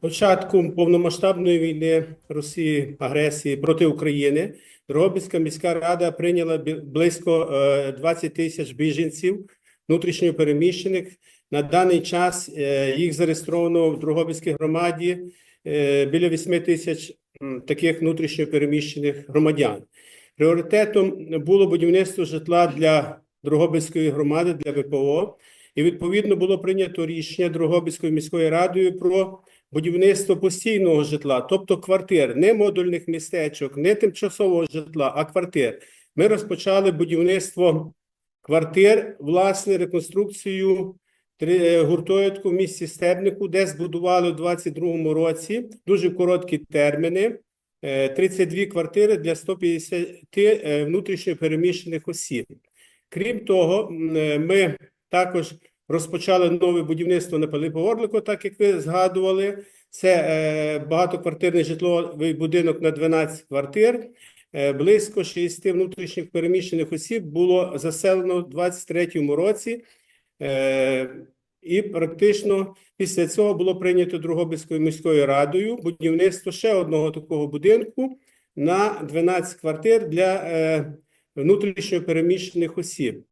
початку повномасштабної війни Росії агресії проти України Дрогобицька міська рада прийняла близько е, 20 тисяч біженців внутрішньо переміщених. На даний час е, їх зареєстровано в Дрогобицькій громаді е, біля 8 тисяч таких внутрішньо переміщених громадян. Пріоритетом було будівництво житла для Дрогобицької громади для ВПО. І відповідно було прийнято рішення Дрогобицькою міською радою про будівництво постійного житла, тобто квартир, не модульних містечок, не тимчасового житла, а квартир. Ми розпочали будівництво квартир, власне, реконструкцію е, в місті Стебнику, де збудували у 2022 році дуже короткі терміни. е, 32 квартири для 150 е, внутрішньо переміщених осіб. Крім того, е, ми також розпочали нове будівництво на Пилипа Орлику, так як ви згадували. Це е, багатоквартирний житловий будинок на 12 квартир. Е, близько 60 внутрішніх переміщених осіб було заселено у 2023 році. Е, і практично після цього було прийнято Другобицькою міською радою будівництво ще одного такого будинку на 12 квартир для е, внутрішньо переміщених осіб.